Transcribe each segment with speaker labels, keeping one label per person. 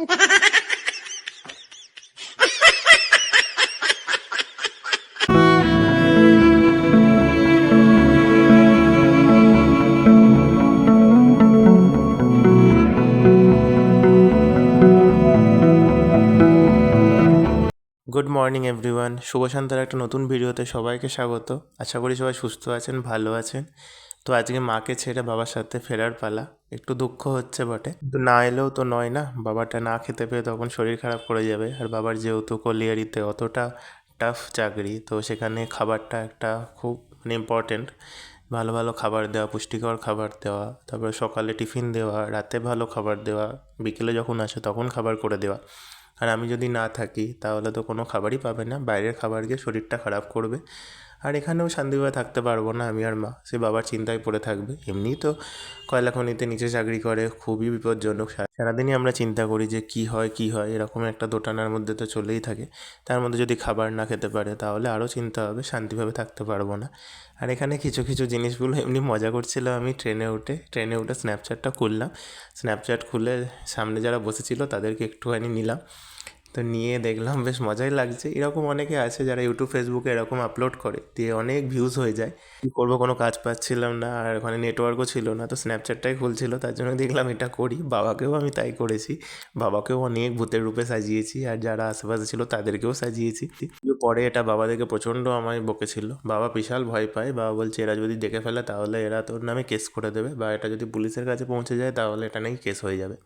Speaker 1: Good morning everyone শুভ সন্ধ্যার একটা নতুন ভিডিওতে সবাইকে স্বাগত। আশা করি সবাই সুস্থ আছেন, ভালো আছেন। তো আজকে মাকে ছেড়ে বাবার সাথে ফেরার পালা। একটু দুঃখ হচ্ছে বটে। কিন্তু না এলেও তো নয় না? বাবাটা না খেতে পেয়ে তখন শরীর খারাপ করে যাবে। আর বাবার যেহেতু কলিয়ারিতে অতটা টাফ চাকরি, তো সেখানে খাবারটা একটা খুব মানে ইম্পর্টেন্ট ভালো ভালো খাবার দেওয়া, পুষ্টিকর খাবার দেওয়া, তারপরে সকালে টিফিন দেওয়া, রাতে ভালো খাবার দেওয়া, বিকেলে যখন আসে তখন খাবার করে দেওয়া। আর আমি যদি না থাকি, তাহলে তো কোনো খাবারই পাবে না। বাইরের খাবার গিয়ে শরীরটা খারাপ করবে। আর এখানেও শান্তিভাবে থাকতে পারব না আমি আর মা। সে বাবার চিন্তায় পড়ে থাকবে। এমনিই তো কয়লা খনিতে নিচে চাকরি করে, খুবই বিপজ্জনক সারাদিনই আমরা চিন্তা করি যে কি হয় কি হয়, এরকম একটা দোটানার মধ্যে তো চলেই থাকে। তার মধ্যে যদি খাবার না খেতে পারে, তাহলে আরও চিন্তা হবে, শান্তিভাবে থাকতে পারব না। আর এখানে কিছু কিছু জিনিসগুলো এমনি মজা করছিলাম আমি ট্রেনে উঠে। ট্রেনে উঠে স্ন্যাপচ্যাটটা খুললাম। স্ন্যাপচ্যাট খুলে সামনে যারা বসেছিল তাদেরকে একটুখানি নিলাম। তো নিয়ে দেখলাম, বেশ মজাই লাগছে। এরকম অনেকে আছে যারা ইউটিউব ফেসবুকে এরকম আপলোড করে, দিয়ে অনেক ভিউজ হয়ে যায়। কী করব, কোনো কাজ পাচ্ছিলাম না, আর ওখানে নেটওয়ার্কও ছিল না, তো স্ন্যাপচ্যাটটাই খুলছিল, তার জন্য দেখলাম এটা করি। বাবাকেও আমি তাই করেছি। বাবাকেও অনেক ভূতের রূপে সাজিয়েছি, আর যারা আশেপাশে ছিল তাদেরকেও সাজিয়েছি। পরে এটা বাবা দেখে প্রচণ্ড আমায় বকেছিল। বাবা বিশাল ভয় পায়। বাবা বলছে, এরা যদি দেখে ফেলে, তাহলে এরা তোর নামে কেস করে দেবে। বা এটা যদি পুলিশের কাছে পৌঁছে যায়, তাহলে এটা নাকি কেস হয়ে যাবে।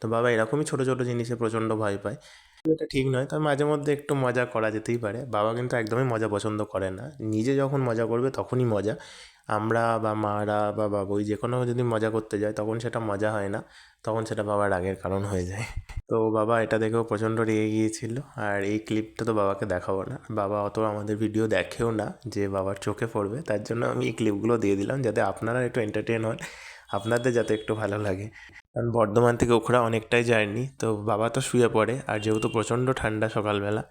Speaker 1: তো বাবা এরকমই ছোটো ছোটো জিনিসে প্রচণ্ড ভয় পায়। এটা ঠিক নয়। তবে মাঝে মধ্যে একটু মজা করা যেতেই পারে। বাবা কিন্তু একদমই মজা পছন্দ করে না। নিজে যখন মজা করবে তখনই মজা। আমরা বা মারা বা বাবুই যে কোনো যদি মজা করতে যায় তখন সেটা মজা হয় না। তখন সেটা বাবার রাগের কারণ হয়ে যায়। তো বাবা এটা দেখেও প্রচণ্ড রেগে গিয়েছিল। আর এই ক্লিপটা তো বাবাকে দেখাবো না। বাবা অত আমাদের ভিডিও দেখেও না যে বাবার চোখে পড়বে। তার জন্য আমি এই ক্লিপগুলো দিয়ে দিলাম যাতে আপনারা একটু এন্টারটেন হন। আপনাদের যাতে একটু ভালো লাগে। কারণ বর্ধমান থেকে ওখরা অনেকটাই জার্নি, তো বাবা তো শুয়ে পড়ে, আর যেহেতু প্রচণ্ড ঠান্ডা সকালবেলা,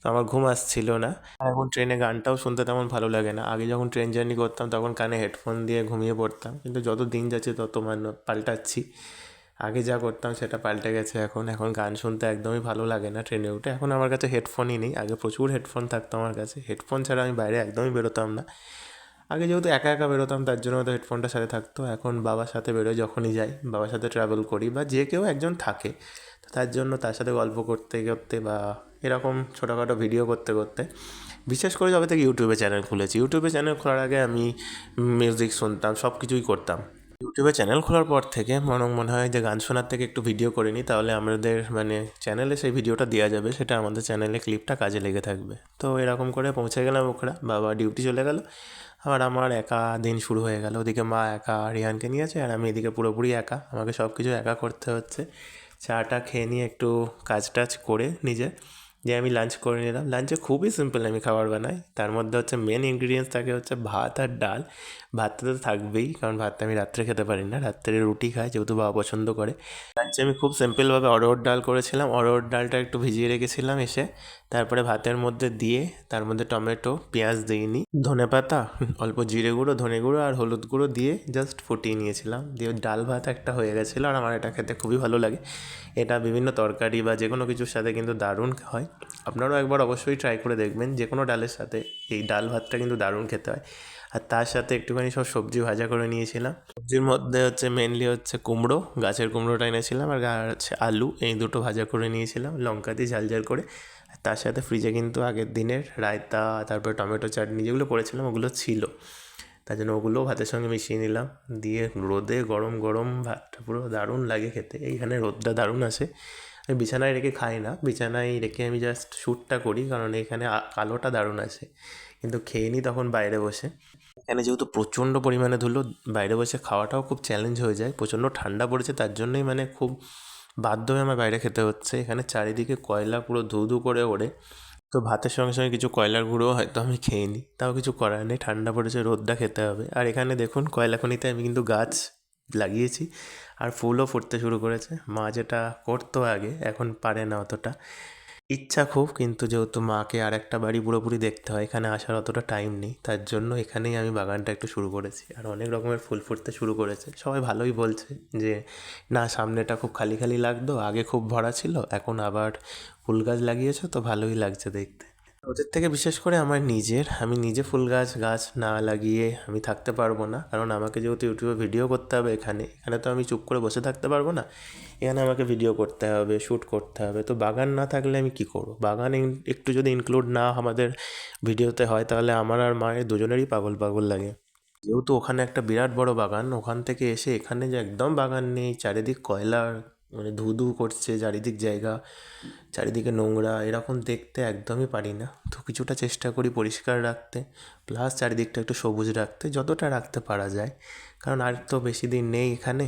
Speaker 1: তো আমার ঘুম আসছিল না। এখন ট্রেনে গানটাও শুনতে তেমন ভালো লাগে না। আগে যখন ট্রেন জার্নি করতাম, তখন কানে হেডফোন দিয়ে ঘুমিয়ে পড়তাম। কিন্তু যত দিন যাচ্ছে, তত মান পাল্টাচ্ছি। আগে যা করতাম, সেটা পাল্টে গেছে এখন। এখন গান শুনতে একদমই ভালো লাগে না ট্রেনে উঠে। এখন আমার কাছে হেডফোনই নেই। আগে প্রচুর হেডফোন থাকতো আমার কাছে। হেডফোন ছাড়া আমি বাইরে একদমই বেরোতাম না। আগে যেহেতু একা একা বেরোতাম, তার জন্য হয়তো হেডফোনটা সাথে থাকতো। এখন বাবার সাথে বেরোয় যখনই যাই, বাবার সাথে ট্রাভেল করি বা যে কেউ একজন থাকে। তো তার জন্য তার সাথে গল্প করতে করতে বা এরকম ছোটোখাটো ভিডিও করতে করতে, বিশেষ করে যবে থেকে ইউটিউবে চ্যানেল খুলেছি। ইউটিউবে চ্যানেল খোলার আগে আমি মিউজিক শুনতাম সব কিছুই করতাম। ইউটিউবে চ্যানেল খোলার পর থেকে মনে মনে হয় যে গান শোনার থেকে একটু ভিডিও করে নিই, তাহলে আমাদের মানে চ্যানেলে সেই ভিডিওটা দেওয়া যাবে, সেটা আমাদের চ্যানেলে ক্লিপটা কাজে লেগে থাকবে। তো এরকম করে পৌঁছে গেলাম ওখানে, বাবা ডিউটি চলে গেল। আর আমার একা দিন শুরু হয়ে গেল। ওদিকে মা একা রিহানকে নিয়েছে আর আমি এদিকে পুরোপুরি একা। আমাকে সব কিছু একা করতে হচ্ছে। চাটা খেয়ে নিয়ে একটু কাজ টাজ করে নিজে যে আমি লাঞ্চ করে নিলাম। লাঞ্চে খুবই সিম্পল আমি খাবার বানাই। তার মধ্যে হচ্ছে মেন ইনগ্রিডিয়েন্টস থাকে হচ্ছে ভাত আর ডাল। ভাতটা তো থাকবেই, কারণ ভাতটা আমি রাত্রে খেতে পারি না। রাত্রে রুটি খাই, যেহেতু বাবা পছন্দ করে। লাঞ্চে আমি খুব সিম্পলভাবে অরহর ডাল করেছিলাম। অরহর ডালটা একটু ভিজিয়ে রেখেছিলাম এসে। তারপরে ভাতের মধ্যে দিয়ে তার মধ্যে টমেটো, পেঁয়াজ দিইনি ধনে পাতা, অল্প জিরে গুঁড়ো, ধনে গুঁড়ো আর হলুদ গুঁড়ো দিয়ে জাস্ট ফুটিয়ে নিয়েছিলাম। দিয়ে ডাল ভাত একটা হয়ে গেছিল। আর আমার এটা খেতে খুবই ভালো লাগে। এটা বিভিন্ন তরকারি বা যে কোনো কিছুর সাথে কিন্তু দারুণ হয়। আপনারাও একবার অবশ্যই ট্রাই করে দেখবেন যে কোনো ডালের সাথে। এই ডাল ভাতটা কিন্তু দারুণ খেতে হয়। আর তার সাথে একটুখানি সব সবজি ভাজা করে নিয়েছিলাম। সবজির মধ্যে হচ্ছে মেনলি হচ্ছে কুমড়ো, গাছের কুমড়োটা এনেছিলাম, আর হচ্ছে আলু, এই দুটো ভাজা করে নিয়েছিলাম, লঙ্কা দিয়ে ঝাল ঝাল করে। আর তার সাথে ফ্রিজে কিন্তু আগের দিনের রায়তা, তারপরে টমেটো চাটনি যেগুলো করেছিলাম, ওগুলো ছিল। তার জন্য ওগুলোও ভাতের সঙ্গে মিশিয়ে নিলাম। দিয়ে রোদে গরম গরম ভাতটা পুরো দারুণ লাগে খেতে। এইখানে রোদটা দারুণ আসে। আমি বিছানায় রেখে খাই না। বিছানায় রেখে আমি জাস্ট শ্যুটটা করি, কারণ এখানে আলোটা দারুণ আছে। কিন্তু খেয়ে নিই তখন বাইরে বসে। এখানে যেহেতু প্রচণ্ড পরিমাণে ধুলো, বাইরে বসে খাওয়াটাও খুব চ্যালেঞ্জ হয়ে যায়। প্রচণ্ড ঠান্ডা পড়েছে, তার জন্যই মানে খুব বাধ্য হয়ে আমার বাইরে খেতে হচ্ছে। এখানে চারিদিকে কয়লা পুরো ধু ধু করে ওড়ে। তো ভাতের সঙ্গে সঙ্গে কিছু কয়লার গুঁড়ো হয়তো আমি খেয়ে নিই তাও কিছু করার নেই, ঠান্ডা পড়েছে রোদটা খেতে হবে। আর এখানে দেখুন, কয়লা খনিতে আমি কিন্তু গাছ লাগিয়েছি। আর ফুলও ফুটতে শুরু করেছে। মা যেটা করতো আগে, এখন পারে না অতটা। ইচ্ছা খুব, কিন্তু যেহেতু মাকে আর একটা বাড়ি পুরোপুরি দেখতে হয়, এখানে আসার অতটা টাইম নেই। তার জন্য এখানেই আমি বাগানটা একটু শুরু করেছি। আর অনেক রকমের ফুল ফুটতে শুরু করেছে। সবাই ভালোই বলছে যে, না, সামনেটা খুব খালি খালি লাগতো, আগে খুব ভরা ছিল, এখন আবার ফুল গাছ লাগিয়েছো, তো ভালোই লাগছে দেখতে। ওদের থেকে বিশেষ করে আমার নিজের, আমি নিজে ফুল গাছ গাছ না লাগিয়ে আমি থাকতে পারব না। কারণ আমাকে যেহেতু ইউটিউবে ভিডিও করতে হবে এখানে এখানে তো আমি চুপ করে বসে থাকতে পারব না। এখানে আমাকে ভিডিও করতে হবে, শ্যুট করতে হবে। তো বাগান না থাকলে আমি কী করব? বাগান একটু যদি ইনক্লুড না আমাদের ভিডিওতে হয়, তাহলে আমার আর মায়ের দুজনেরই পাগল পাগল লাগে। যেহেতু ওখানে একটা বিরাট বড় বাগান, ওখান থেকে এসে এখানে যে একদম বাগান নেই, চারিদিক কয়লার মানে ধু ধু করছে চারিদিক জায়গা, চারিদিকে নোংরা, এরকম দেখতে একদমই পারি না। তো কিছুটা চেষ্টা করি পরিষ্কার রাখতে প্লাস চারিদিকটা একটু সবুজ রাখতে, যতটা রাখতে পারা যায়। কারণ আর তো বেশি দিন নেই এখানে,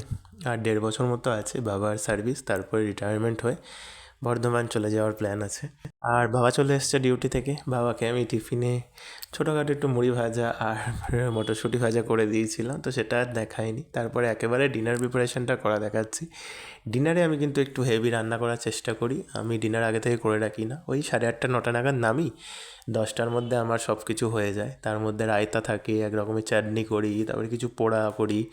Speaker 1: আর দেড় বছর মতো আছে বাবার সার্ভিস তারপরে রিটায়ারমেন্ট হয়ে। বর্ধমান চলে যাওয়ার প্ল্যান আছে। আর বাবা চলে এসছে ডিউটি থেকে। বাবাকে আমি টিফিনে ছোটোখাটো একটু মুড়ি ভাজা আর মটরশুঁটি ভাজা করে দিয়েছিলাম, তো সেটা আর দেখায়নি তারপরে একেবারে ডিনার প্রিপারেশনটা করা দেখাচ্ছি। ডিনারে আমি কিন্তু একটু হেভি রান্না করার চেষ্টা করি। আমি ডিনার আগে থেকে করে রাখি না। ওই সাড়ে আটটা, নটা নাগাদ নামি দশটার মধ্যে আমার সব কিছু হয়ে যায়। তার মধ্যে রায়তা থাকে এক রকমের চাটনি করি, তারপরে কিছু পোড়া করি।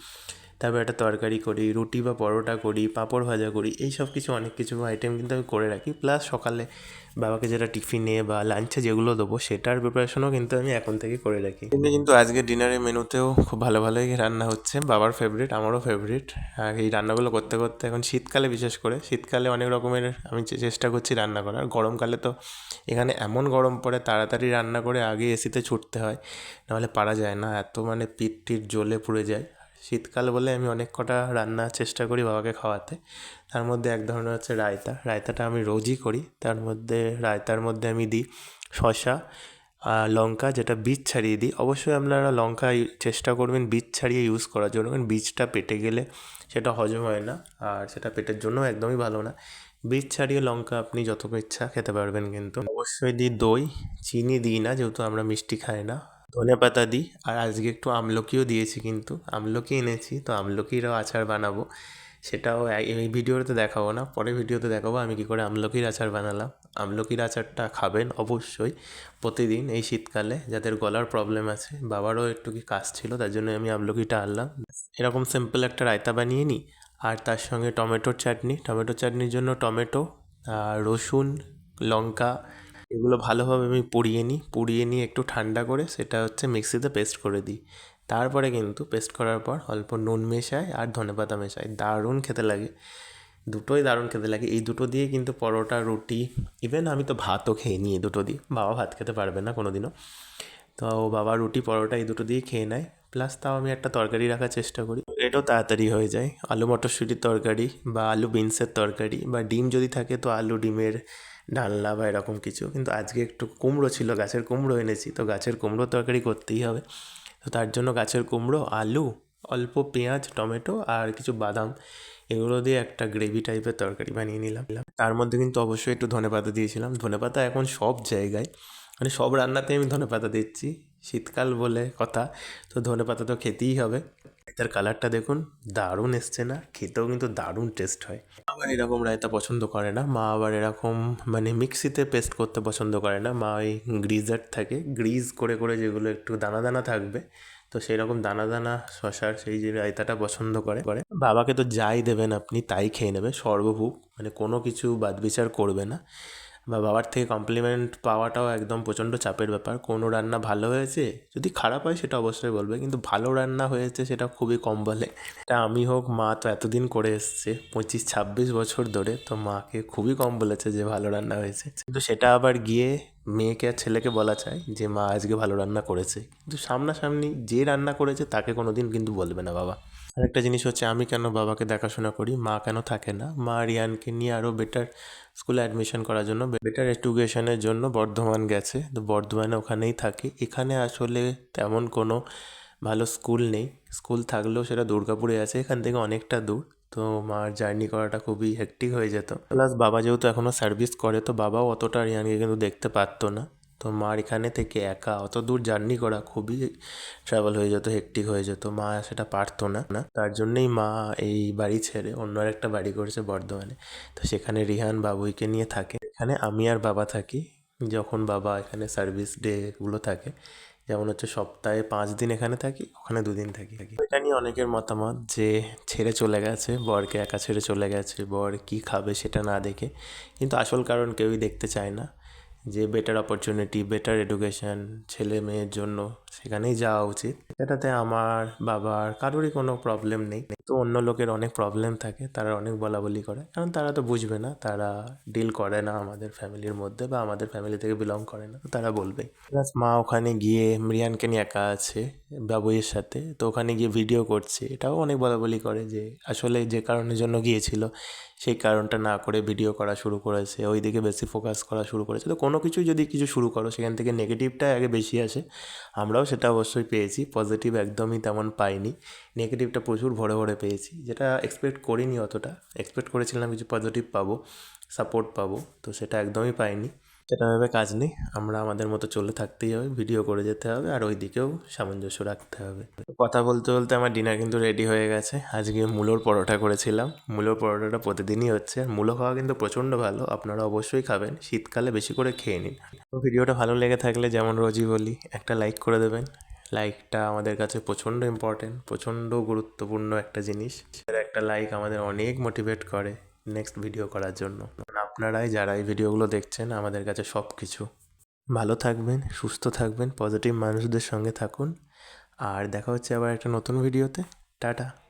Speaker 1: তারপর একটা তরকারি করি, রুটি বা পরোটা করি, পাঁপড় ভাজা করি, এই সব কিছু অনেক কিছু আইটেম কিন্তু আমি করে রাখি। প্লাস সকালে বাবাকে যেটা টিফিনে বা লাঞ্চে যেগুলো দেবো সেটার প্রিপারেশনও কিন্তু আমি এখন থেকে করে রাখি। কিন্তু কিন্তু আজকে ডিনারের মেনুতেও খুব ভালো ভালোই রান্না হচ্ছে। বাবার ফেভারিট আমারও ফেভারিট আর এই রান্নাগুলো করতে করতে এখন শীতকালে বিশেষ করে, শীতকালে অনেক রকমের আমি চেষ্টা করছি রান্না করার। গরমকালে তো এখানে এমন গরম পড়ে, তাড়াতাড়ি রান্না করে আগে এসিতে ছুটতে হয়, নাহলে পারা যায় না। এত মানে পিঠ টিট জ্বলে পুড়ে যায়। শীতকাল বলে আমি অনেক কটা রান্নার চেষ্টা করি বাবাকে খাওয়াতে। তার মধ্যে এক ধরনের হচ্ছে রায়তা। রায়তাটা আমি রোজই করি। তার মধ্যে, রায়তার মধ্যে আমি দিই আর লঙ্কা, যেটা বীজ ছাড়িয়ে দিই। অবশ্যই আপনারা লঙ্কা চেষ্টা করবেন বীজ ছাড়িয়ে ইউজ করার জন্য। কারণ বীজটা পেটে গেলে সেটা হজম হয় না আর সেটা পেটের জন্য একদমই ভালো না। বীজ ছাড়িয়ে লঙ্কা আপনি যত ইচ্ছা খেতে পারবেন কিন্তু। অবশ্যই দিই দই। চিনি দিই না, যেহেতু আমরা মিষ্টি খাই না। ধনে পাতা দিই, আর আজকে একটু আমলকিও দিয়েছি কিন্তু, আমলকি এনেছি, তো আমলকিরও আচার বানাবো। সেটাও এই- ভিডিওতে দেখাবো না পরে ভিডিওতে দেখাবো আমি কী করে আমলকির আচার বানালাম। আমলকির আচারটা খাবেন অবশ্যই প্রতিদিন এই শীতকালে, যাদের গলার প্রবলেম আছে, বাবারও একটু কি কাজ ছিল, তার জন্য আমি আমলকিটা আনলাম। এরকম সিম্পল একটা রায়তা বানিয়ে নিই, আর তার সঙ্গে টমেটোর চাটনি। টমেটো চাটনির জন্য টমেটো রসুন, লঙ্কা এগুলো ভালোভাবে আমি পুড়িয়ে নিই, পুড়িয়ে নিয়ে একটু ঠান্ডা করে সেটা হচ্ছে মিক্সিতে পেস্ট করে দিই। তারপরে কিন্তু পেস্ট করার পর অল্প নুন মেশাই আর ধনেপাতা মেশাই দারুণ খেতে লাগে। দুটোই দারুণ খেতে লাগে। এই দুটো দিয়ে কিন্তু পরোটা, রুটি ইভেন আমি তো ভাতও খেয়ে নিই এই দুটো দিয়ে। বাবা ভাত খেতে পারবে না কোনো দিনও তো বাবা রুটি, পরোটা এই দুটো দিয়ে খেয়ে নেয়। প্লাস তাও আমি একটা তরকারি রাখার চেষ্টা করি। এটাও তাড়াতাড়ি হয়ে যায়। আলু মটরশুঁটির তরকারি বা আলু বিনসের তরকারি বা ডিম যদি থাকে তো আলু, ডিমের ডালনা বা এরকম কিছু। কিন্তু আজকে একটু কুমড়ো ছিল, গাছের কুমড়ো এনেছি। তো গাছের কুমড়ো তরকারি করতেই হবে। তো তার জন্য গাছের কুমড়ো, আলু, অল্প পেঁয়াজ, টমেটো আর কিছু বাদাম এগুলো দিয়ে একটা গ্রেভি টাইপের তরকারি বানিয়ে নিলাম। তার মধ্যে কিন্তু অবশ্যই একটু ধনেপাতা দিয়েছিলাম। ধনেপাতা এখন সব জায়গায় মানে সব রান্নাতে আমি ধনেপাতা দিচ্ছি। শীতকাল বলে কথা। তো ধনেপাতা তো খেতেই হবে। তার কালারটা দেখুন, দারুণ এসছে না? খেতেও কিন্তু দারুণ টেস্ট হয়। আবার এরকম রায়তা পছন্দ করে না? মা আবার এরকম মানে মিক্সিতে পেস্ট করতে পছন্দ করে না? মা ওই গ্রিজার থাকে গ্রিজ করে করে যেগুলো একটু দানা দানা থাকবে, তো সেই রকম দানা দানা শশার সেই যে রায়তাটা পছন্দ করে করে। বাবাকে তো যাই দেবেন আপনি, তাই খেয়ে নেবে সর্বভুক মানে কোনো কিছু বাদ বিচার করবে না। বা বাবার থেকে কমপ্লিমেন্ট পাওয়াটাও একদম প্রচণ্ড চাপের ব্যাপার। কোনো রান্না ভালো হয়েছে? যদি খারাপ হয় সেটা অবশ্যই বলবে, কিন্তু ভালো রান্না হয়েছে সেটা খুবই কম বলে। এটা আমি হোক, মা তো এতদিন করে এসছে, পঁচিশ, ছাব্বিশ বছর ধরে, তো মাকে খুবই কম বলেছে যে ভালো রান্না হয়েছে। কিন্তু সেটা আবার গিয়ে মেয়েকে আর ছেলেকে বলা চায় যে, মা, আজকে ভালো রান্না করেছে। কিন্তু সামনাসামনি যে রান্না করেছে তাকে কোনো দিন কিন্তু বলবে না বাবা। আরেকটা জিনিস হচ্ছে, আমি কেন বাবাকে দেখাশোনা করি? মা কেন থাকে না? মা রিয়ানকে নিয়ে আরও বেটার স্কুলে অ্যাডমিশন করার জন্য বেটার এডুকেশনের জন্য বর্ধমান গেছে। তো বর্ধমানে ওখানেই থাকে। এখানে আসলে তেমন কোনো ভালো স্কুল নেই। স্কুল থাকলেও সেটা দুর্গাপুরে আছে, এখান থেকে অনেকটা দূর। তো মার জার্নি করাটা খুবই হেক্টিক হয়ে যেত। প্লাস বাবা যেহেতু এখনও সার্ভিস করে, তো বাবাও অতটা রিয়ানকে কিন্তু দেখতে পারতো না। তো মার এখানে থেকে একা, অত দূর জার্নি করা খুবই ট্রাভেল হয়ে যেত হেক্টিক হয়ে যেত। মা সেটা পারতো না না। তার জন্যই মা এই বাড়ি ছেড়ে অন্য একটা বাড়ি করেছে বর্ধমানে। তো সেখানে রিহান বাবুইকে নিয়ে থাকে। এখানে আমি আর বাবা থাকি। যখন বাবা এখানে সার্ভিস ডেগুলো থাকে, যেমন হচ্ছে সপ্তাহে পাঁচ দিন এখানে থাকি, ওখানে দুদিন থাকি। থাকি এটা নিয়ে অনেকের মতামত যে ছেড়ে চলে গেছে, বরকে একা ছেড়ে চলে গেছে, বর কি খাবে সেটা না দেখে। কিন্তু আসল কারণ কেউই দেখতে চায় না। যে বেটার অপরচুনিটি বেটার এডুকেশান ছেলে মেয়ের জন্য। সেখানেই যাওয়া উচিত। এটাতে আমার বাবার কারোরই কোনো প্রবলেম নেই। তো অন্য লোকের অনেক প্রবলেম থাকে, তারা অনেক বলা বলি করে। কারণ তারা তো বুঝবে না, তারা ডিল করে না আমাদের ফ্যামিলির মধ্যে বা আমাদের ফ্যামিলি থেকে বিলং করে না। তারা বলবে। প্লাস মা ওখানে গিয়ে রিয়ানকে নিয়ে একা আছে, বাবুইয়ের সাথে। তো ওখানে গিয়ে ভিডিও করছে। এটাও অনেক বলা বলি করে যে, আসলে যে কারণের জন্য গিয়েছিল, সেই কারণটা না করে ভিডিও করা শুরু করেছে ওই দিকে বেশি ফোকাস করা শুরু করেছে। তো কোনো কিছু যদি কিছু শুরু করো, সেখান থেকে নেগেটিভটা আগে বেশি আসে। আমরাও সেটা অবশ্যই পেয়েছি। পজিটিভ একদমই তেমন পাইনি। নেগেটিভটা প্রচুর ভরে ভরে পেয়েছি। যেটা এক্সপেক্ট করিনি অতটা। এক্সপেক্ট করেছিলাম কিছু পজিটিভ পাবো সাপোর্ট পাবো, তো সেটা একদমই পাইনি। সেটা ভেবে কাজ নেই। আমরা আমাদের মতো চলে থাকতেই হবে ভিডিও করে যেতে হবে, আর ওই দিকেও সামঞ্জস্য রাখতে হবে। কথা বলতে বলতে আমার ডিনার কিন্তু রেডি হয়ে গেছে। আজকে মূলোর পরোটা করেছিলাম। মূলোর পরোটাটা প্রতিদিনই হচ্ছে। মূলো খাওয়া কিন্তু প্রচণ্ড ভালো। আপনারা অবশ্যই খাবেন। শীতকালে বেশি করে খেয়ে নিন। ভিডিওটা ভালো লেগে থাকলে যেমন রোজই বলি, একটা লাইক করে দেবেন। লাইকটা আমাদের কাছে প্রচণ্ড ইম্পর্টেন্ট প্রচণ্ড গুরুত্বপূর্ণ একটা জিনিস। একটা লাইক আমাদের অনেক মোটিভেট করে নেক্সট ভিডিও করার জন্য। আপনারাই যারা এই ভিডিওগুলো দেখছেন আমাদের কাছে সব কিছু। ভালো থাকবেন, সুস্থ থাকবেন পজিটিভ মানুষদের সঙ্গে থাকুন। আর দেখা হচ্ছে আবার একটা নতুন ভিডিওতে। টাটা।